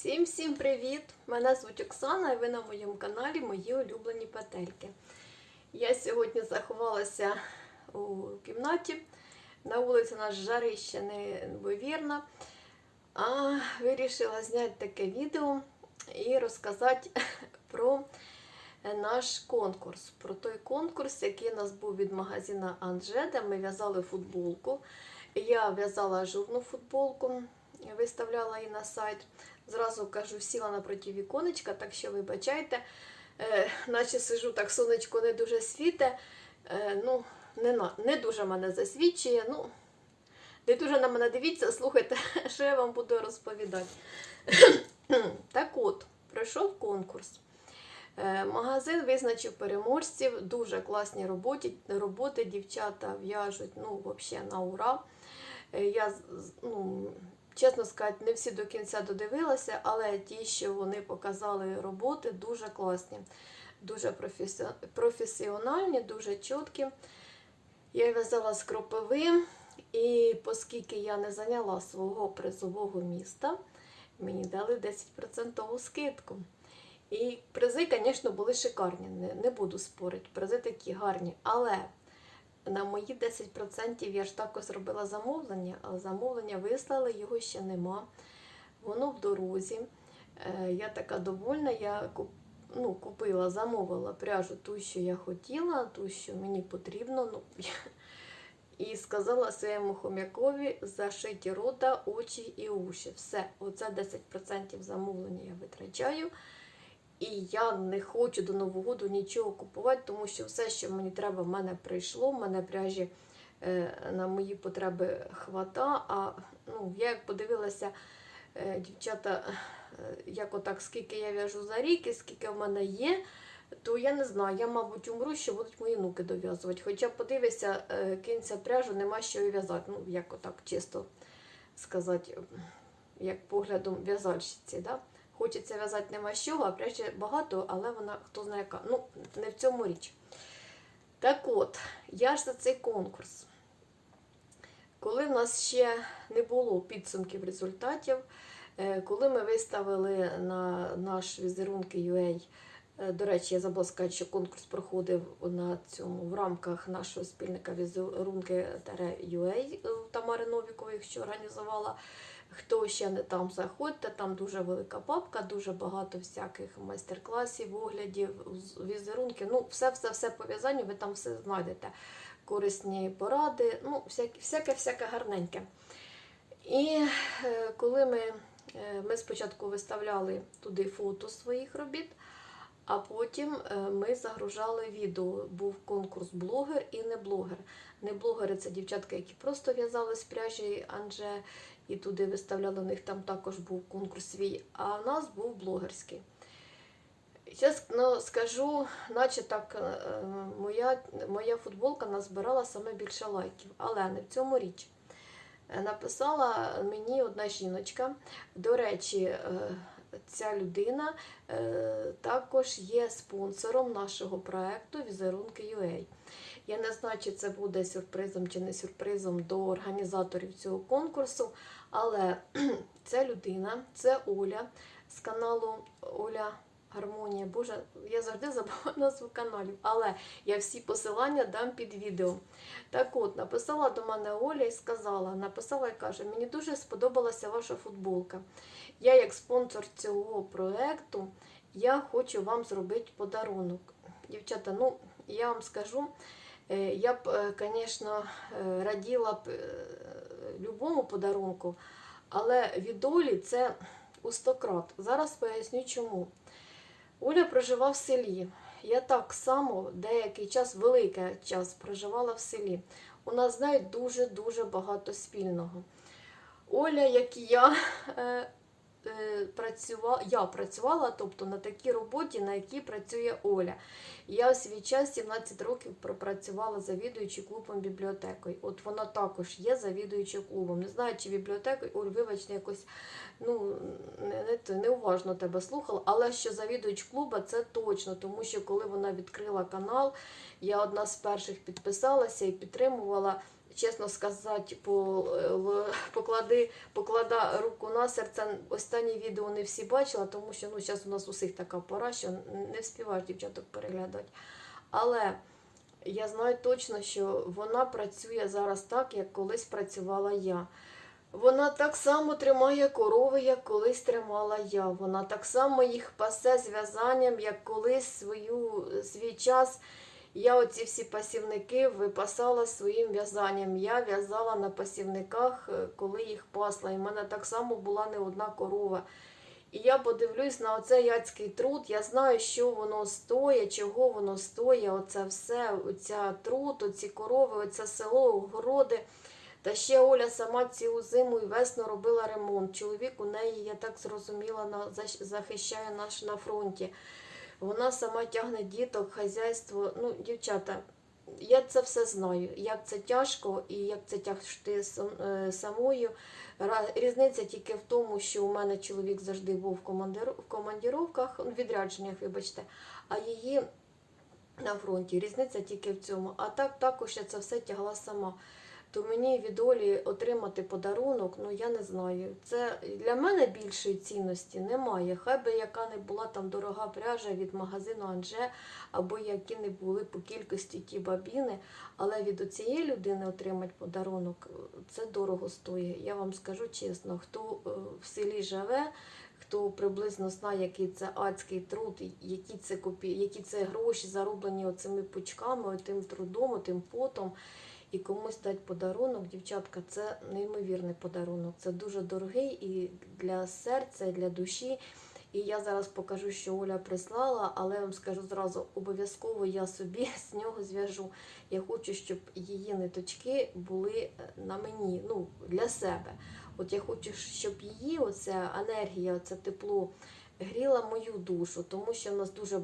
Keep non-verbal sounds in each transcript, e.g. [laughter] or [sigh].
Всім всім привіт! Мене звуть Оксана і ви на моєму каналі Мої улюблені петельки. Я сьогодні заховалася у кімнаті. На вулиці нас жарище неймовірно. А вирішила зняти таке відео і розказати [laughs] про наш конкурс. Про той конкурс, який у нас був від магазину Анже, де ми в'язали футболку. Я в'язала ажурну футболку, виставляла її на сайт. Зразу кажу, сіла напроти віконечка, так що вибачайте, е, наче сижу так, сонечко не дуже світе. Е, ну, не, не дуже мене засвідчує. Ну, не дуже на мене дивіться, слухайте, [laughs] що я вам буду розповідати. [clears throat] так от, пройшов конкурс. Е, Магазин визначив переможців, дуже класні роботи, роботи дівчата в'яжуть, ну, взагалі на ура. Е, Я, ну, чесно сказати, не всі до кінця додивилася, але ті, що вони показали роботи, дуже класні, дуже професіональні, дуже чіткі. Я в'язала з кропиви, і оскільки я не зайняла свого призового міста, мені дали 10% скидку. І призи, звісно, були шикарні, не, буду спорити. Призи такі гарні. Але на мої 10% я ж також зробила замовлення, але замовлення вислали, його ще нема. Воно в дорозі. Е, Я така довольна, я ну, купила, замовила пряжу ту, що я хотіла, ту, що мені потрібно. Ну, [laughs] і сказала своєму хом'якові зашиті рота, очі і уші. Все, оце 10% замовлення я витрачаю. І я не хочу до Нового року нічого купувати, тому що все, що мені треба, в мене прийшло. В мене пряжі е, на мої потреби хвата. А ну, я як подивилася, е, дівчата, е, як отак, скільки я в'яжу за рік і скільки в мене є, то я не знаю, я, мабуть, умру, що будуть мої внуки дов'язувати. Хоча подивися, кинься пряжу, нема що в'язати. Ну, як отак чисто сказати, як поглядом в'язальщиці. Да? Хочеться в'язати нема чого, а пряче багато, але вона хто знає яка. Ну, не в цьому річ. Так от, я ж за цей конкурс. Коли в нас ще не було підсумків результатів, е, коли ми виставили на наш візерунки UA, до речі, я забула сказати, що конкурс проходив на цьому в рамках нашого спільника візерунки UA Тамари Новікової, що організувала. Хто ще не там, заходьте, там дуже велика папка, дуже багато всяких майстер-класів, оглядів, візерунків. Ну, все-все-все по в'язанню, ви там все знайдете. Корисні поради, ну, всяке, всяке, всяке гарненьке. І е, коли ми, е, ми спочатку виставляли туди фото своїх робіт, а потім е, ми загружали відео. Був конкурс блогер і не блогер. Не блогери це дівчатка, які просто в'язали з пряжі Анже, і туди виставляли, у них там також був конкурс свій, а в нас був блогерський. Зараз ну, скажу, наче так, е, моя, моя футболка назбирала саме більше лайків, але не в цьому річ. Е, Написала мені одна жіночка. До речі, е, ця людина е, також є спонсором нашого проекту Візерунки UA. Я не знаю, чи це буде сюрпризом чи не сюрпризом до організаторів цього конкурсу, але [clears throat] ця людина, це Оля з каналу Оля Гармонія. Боже, я завжди забуваю [laughs] назву каналів, але я всі посилання дам під відео. Так от, написала до мене Оля і сказала, написала і каже, мені дуже сподобалася ваша футболка. Я, як спонсор цього проекту, я хочу вам зробити подарунок. Дівчата, ну я вам скажу, е, я б, звісно, раділа б е, любому подарунку, але від Олі це у 100 крат. Зараз поясню чому. Оля прожила в селі. Я так само деякий час, великий час проживала в селі. У нас знають, дуже-дуже багато спільного. Оля, як і я, [laughs] е, працювала, я працювала тобто, на такій роботі, на якій працює Оля. Я у свій час 17 років пропрацювала завідуючи клубом бібліотекою. От вона також є завідуючою клубом. Не знаю, чи бібліотекою, Оль, вибачте, якось ну, не, не, неуважно тебе слухала, але що завідувач клуба це точно, тому що коли вона відкрила канал, я одна з перших підписалася і підтримувала. Чесно сказати, е, поклади, поклада руку на серце. Останнє відео не всі бачила, тому що ну, зараз у нас усіх така пора, що не вспіваєш дівчаток переглядати. Але я знаю точно, що вона працює зараз так, як колись працювала я. Вона так само тримає корови, як колись тримала я. Вона так само їх пасе з в'язанням, як колись свою, свій час. Я оці всі пасівники випасала своїм в'язанням. Я в'язала на пасівниках, е, коли їх пасла. І в мене так само була не одна корова. І я подивлюсь на оцей яцький труд. Я знаю, що воно стоїть, чого воно стоїть. Оце все, оця труд, оці корови, оце село, огороди. Та ще Оля сама цілу зиму і весну робила ремонт. Чоловік у неї, я так зрозуміла, захищає наш на фронті. Вона сама тягне діток, хазяйство. Ну, дівчата, я це все знаю. Як це тяжко і як це тяжти сам- е, самою. Різниця тільки в тому, що у мене чоловік завжди був в, командир... в ну, відрядженнях, вибачте, а її на фронті. Різниця тільки в цьому. А так також я це все тягла сама. То мені від Олі отримати подарунок, ну я не знаю. Це для мене більшої цінності немає. Хай би яка не була там дорога пряжа від магазину Анже, або які не були по кількості ті бабіни. Але від цієї людини отримати подарунок це дорого стоїть. Я вам скажу чесно, хто е, в селі живе, хто приблизно знає, який це адський труд, які це копі, які це гроші зароблені оцими пучками, тим трудом, тим потом. І комусь дати подарунок, дівчатка, це неймовірний подарунок. Це дуже дорогий і для серця, і для душі. І я зараз покажу, що Оля прислала, але я вам скажу зразу, обов'язково я собі [laughs] з нього зв'яжу. Я хочу, щоб її ниточки були е, на мені, ну, для себе. От я хочу, щоб її оця енергія, оце тепло гріла мою душу, тому що в нас дуже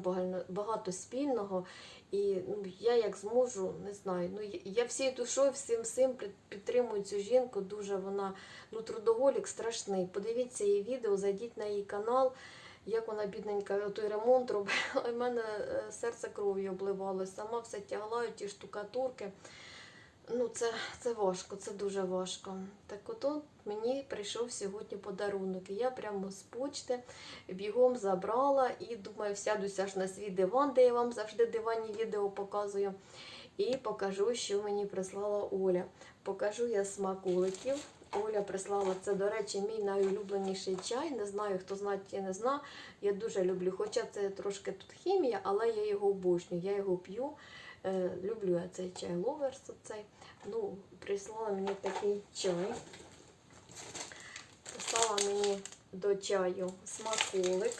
багато спільного. І ну, я як зможу, не знаю. Ну, я- всією душою, всім всім підтримую цю жінку. Дуже вона ну, трудоголік страшний. Подивіться її відео, зайдіть на її канал, як вона бідненька той ремонт робила. [laughs] У мене е, серце кров'ю обливалося, Сама все тягла, ті штукатурки. Ну, це, це важко, це дуже важко. Так ото мені прийшов сьогодні подарунок. І я прямо з почти бігом забрала і думаю, сядуся ж на свій диван, де я вам завжди диванні відео показую. І покажу, що мені прислала Оля. Покажу я смаколиків. Оля прислала це, до речі, мій найулюбленіший чай. Не знаю, хто знає чи не зна. Я дуже люблю. Хоча це трошки тут хімія, але я його обожнюю. Я його п'ю. Е, люблю я цей чай ловерс. Цей. Ну, прислала мені такий чай. Писала мені до чаю смаколик.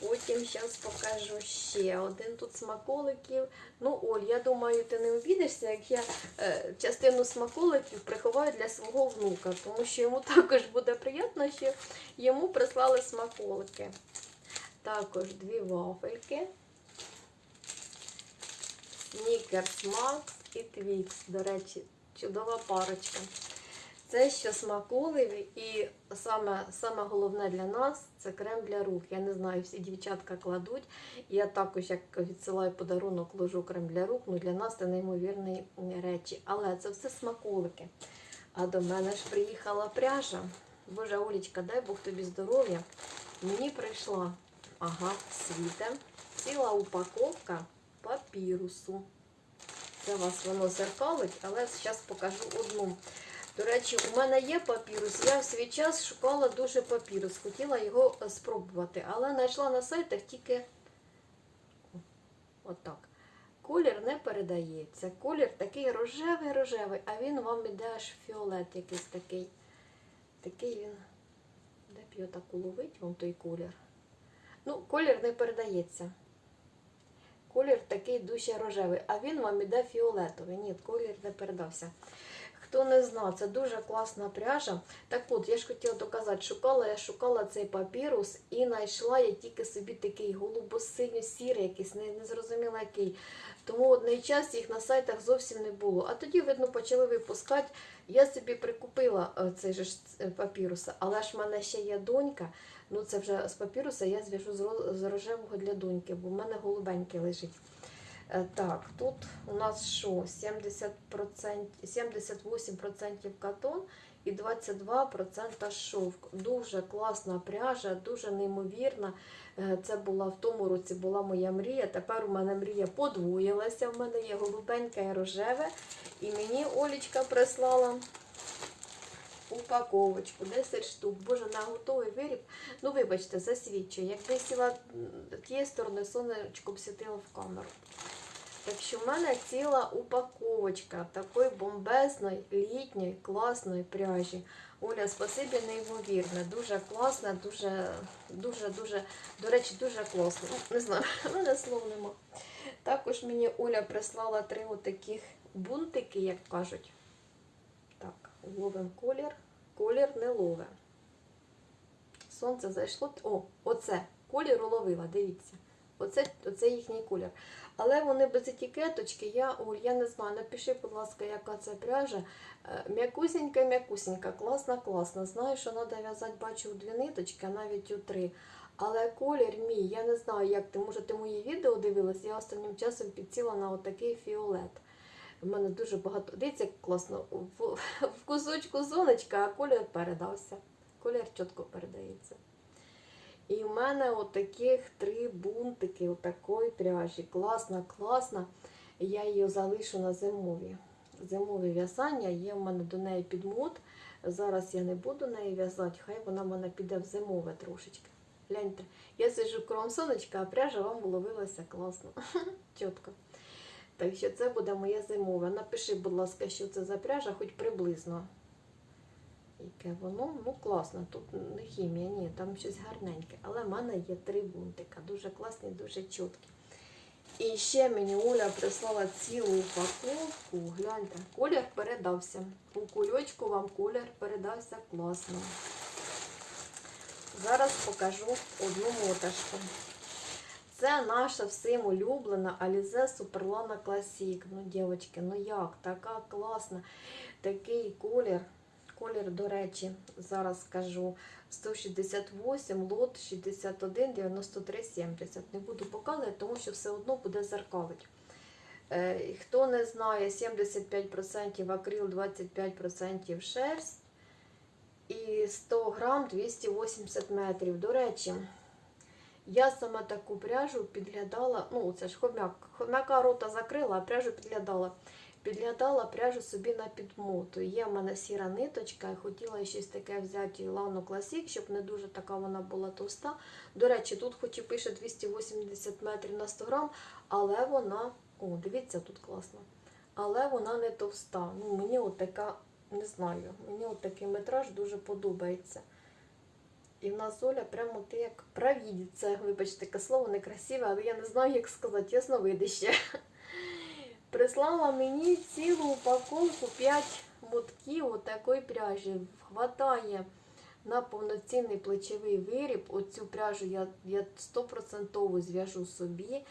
Потім зараз покажу ще один тут смаколиків. Ну, Оль, я думаю, ти не обідешся, як я е, частину смаколиків приховаю для свого внука, тому що йому [laughs] також буде приємно, що йому прислали смаколики. Також дві вафельки. Снікерс Макс і Твікс. До речі, чудова парочка. Це що смаколиві і саме, саме головне для нас це крем для рук. Я не знаю, всі дівчатка кладуть. Я також, як відсилаю подарунок, ложу крем для рук. Ну для нас це неймовірні речі. Але це все смаколики. А до мене ж приїхала пряжа. Боже, Олічка, дай Бог тобі здоров'я. Мені прийшла ага, світе, ціла упаковка папірусу. Це вас воно зеркалить, але зараз покажу одну. До речі, у мене є папірус. Я в свій час шукала дуже папірус. Хотіла його е, спробувати, але знайшла на сайтах тільки отак. Колір не передається. Колір такий рожевий-рожевий, а він вам іде аж фіолет якийсь такий. Такий він. Де б його так уловить, вам той колір. Ну, колір не передається. Колір такий дуже рожевий, а він вам іде фіолетовий. Ні, колір не передався. Хто не знав, це дуже класна пряжа. Так от, я ж хотіла доказати, шукала я шукала цей папірус і знайшла я тільки собі такий голубо-синьо-сірий, якийсь, не, не зрозуміла який. Тому одний час їх на сайтах зовсім не було. А тоді, видно, почали випускати. Я собі прикупила е, цей же е, папірус, але ж в мене ще є донька. Ну, це вже з папіруса я зв'яжу з рожевого для доньки, бо в мене голубенький лежить. Е, Так, тут у нас що? 70%, 78% катон і 22% шовк. Дуже класна пряжа, дуже неймовірна. Е, Це була в тому році була моя мрія. Тепер у мене мрія подвоїлася. У мене є голубеньке і рожеве. І мені Олічка прислала упаковочку, 10 штук. Боже, на готовий виріб. Ну, вибачте, засвідчую. Якби сіла тієї сторони, сонечко б в камеру. Так що в мене ціла упаковочка такої бомбезної, літньої, класної пряжі. Оля, спасибі неймовірне. Дуже класне, дуже, дуже, дуже, до речі, дуже класно. Ну, Не знаю, [laughs] в мене слов нема. Також мені Оля прислала три отаких бунтики, як кажуть. Ловим колір. Колір не лове. Сонце зайшло. О, оце. Колір уловила, дивіться. Оце, оце їхній колір. Але вони без етикеточки. Я, Оль, я не знаю. Напиши, будь ласка, яка це пряжа. Е, М'якусенька, м'якусенька, класна, класна. Знаю, що треба в'язати, бачу, у дві ниточки, а навіть у три. Але колір мій, я не знаю, як ти, може, ти мої відео дивилась, я останнім часом підсіла на отакий фіолет. У мене дуже багато. Дивіться, як класно. В, в кусочку зонечка, а колір передався. Колір чітко передається. І в мене отаких три бунтики, отакої пряжі. Класна, класна. Я її залишу на зимові. Зимові в'язання. Є в мене до неї підмот. Зараз я не буду неї в'язати, хай вона в мене піде в зимове трошечки. Гляньте, я сиджу кром сонечка, а пряжа вам уловилася класно. [laughs] Чітко. Так що це буде моє зимове. Напиши, будь ласка, що це за пряжа, хоч приблизно. Яке воно, ну класно, тут не хімія, ні, там щось гарненьке. Але в мене є три бунтика, дуже класні, дуже чіткі. І ще мені Оля прислала цілу упаковку. Гляньте, колір передався. У кульочку вам колір передався класно. Зараз покажу одну моташку. Це наша всім улюблена Alize Superlana Classic. Ну, дівчатки, ну як, така класна. Такий колір. Колір, до речі, зараз скажу 168, лот 61, 93, 70. Не буду показувати, тому що все одно буде зеркалить. Е, хто не знає, 75% акрил, 25% шерсть і 100 грам 280 метрів. До речі, я саме таку пряжу підглядала, ну це ж хомяк, хомяка рота закрила, а пряжу підглядала. Підглядала пряжу собі на підмоту. Є в мене сіра ниточка, і хотіла щось таке взяти Лану Класік, щоб не дуже така вона була товста. До речі, тут хоч і пише 280 метрів на 100 грам, але вона, о, дивіться, тут класно. Але вона не товста. Ну, мені от така, не знаю, мені от такий метраж дуже подобається. І в нас Оля прямо ти як провідиця. Вибачте, таке слово некрасиве, але я не знаю, як сказати, ясновидище. Прислала мені цілу упаковку 5 мотків такої пряжі. Хватає на повноцінний плечовий виріб. Оцю пряжу я, я 100% зв'яжу собі.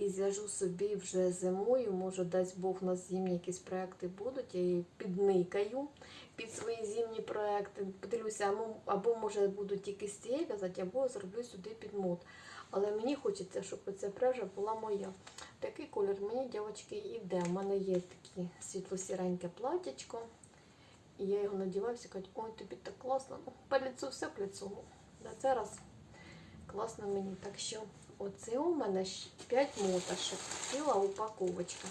І зв'яжу собі вже зимою. Може, дасть Бог у нас зимні якісь проекти будуть. Я її підникаю під свої зимні проекти. Подивлюся, або, або може буду тільки з цієї в'язати, або зроблю сюди підмот. Але мені хочеться, щоб ця пряжа була моя. Такий колір мені, дівчатки, йде. У мене є таке світло-сіреньке платячко. І я його надіваю, всі кажуть, ой, тобі так класно. Ну, по лицу все к лицу. На це раз класно мені. Так що оце у мене 5 моташок, ціла упаковочка.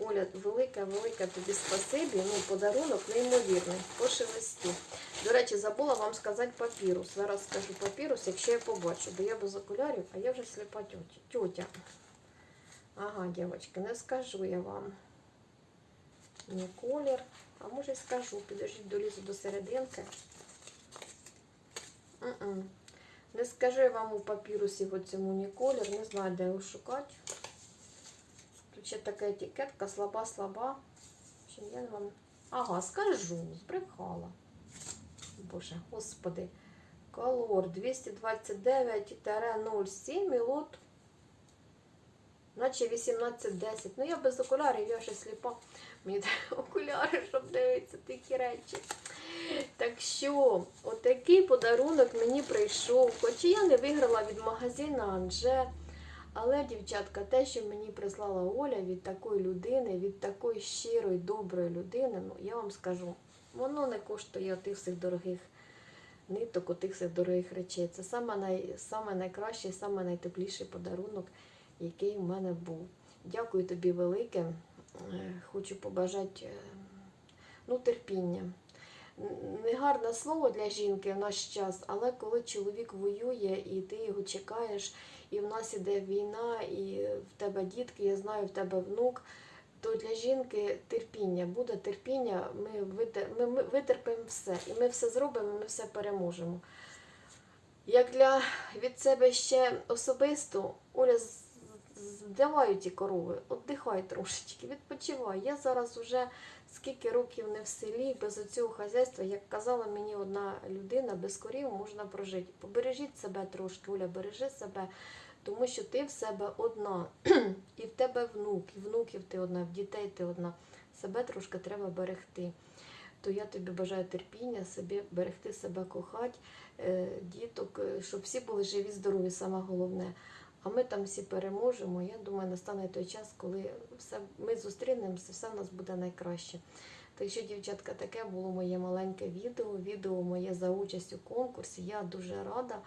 Оля, велике-велике тобі спасибі. Ну, подарунок неймовірний. Пошелесті. До речі, забула вам сказати папірус. Зараз скажу папірус, якщо я побачу, бо я без окулярів, а я вже сліпа тьотя. тьотя. Ага, дівчатки, не скажу я вам. Ні колір. А може скажу. Підождіть, долізу до серединки. Не скажу я вам у папірусі в цьому ні колір. Не знаю, де його шукати. Тут ще така етикетка, слаба-слаба. Я вам... Ага, скажу, збрехала. Боже, господи. Колор 229-07 і лот наче 18-10. Ну я без окулярів, я ще сліпа. Мені [laughs] окуляри, щоб дивитися такі речі. Так що, отакий подарунок мені прийшов. Хоч я не виграла від магазину Анже, Але, дівчатка, те, що мені прислала Оля від такої людини, від такої щирої, доброї людини, ну я вам скажу, воно не коштує тих всіх дорогих ниток, отих всіх дорогих речей. Це саме, най, саме найкращий, саме найтепліший подарунок, який в мене був. Дякую тобі велике. Е, Хочу побажати е, ну, терпіння. Негарне слово для жінки в наш час, але коли чоловік воює і ти його чекаєш, і в нас іде війна, і в тебе дітки, я знаю, в тебе внук, то для жінки терпіння, буде терпіння, ми, витер, ми, ми витерпимо все. І ми все зробимо, і ми все переможемо. Як для від себе ще особисто, Оля, здавай ті корови, віддихай трошечки, відпочивай. Я зараз уже скільки років не в селі, без оцього хазяйства, як казала мені одна людина, без корів можна прожити. Побережіть себе трошки, Оля, бережи себе, тому що ти в себе одна. і в тебе внук, і внуків ти одна, в дітей ти одна. Себе трошки треба берегти. То я тобі бажаю терпіння, собі берегти себе, кохати, е, діток, е, щоб всі були живі, здорові, саме головне. А ми там всі переможемо. Я думаю, настане той час, коли все, ми зустрінемося, все в нас буде найкраще. Так що, дівчатка, таке було моє маленьке відео. Відео моє за участь у конкурсі. Я дуже рада.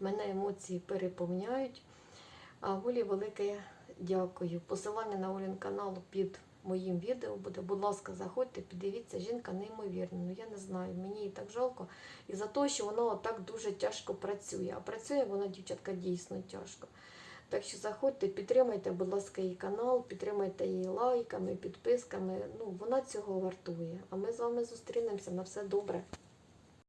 Мене емоції переповняють. А Олі велике дякую. Посилання на Олін канал під моїм відео буде. Будь ласка, заходьте, піддивіться, жінка неймовірна. Ну я не знаю, мені її так жалко. І за те, що вона так дуже тяжко працює. А працює вона, дівчатка, дійсно тяжко. Так що заходьте, підтримайте, будь ласка, її канал, підтримайте її лайками, підписками. Ну, вона цього вартує. А ми з вами зустрінемося на все добре.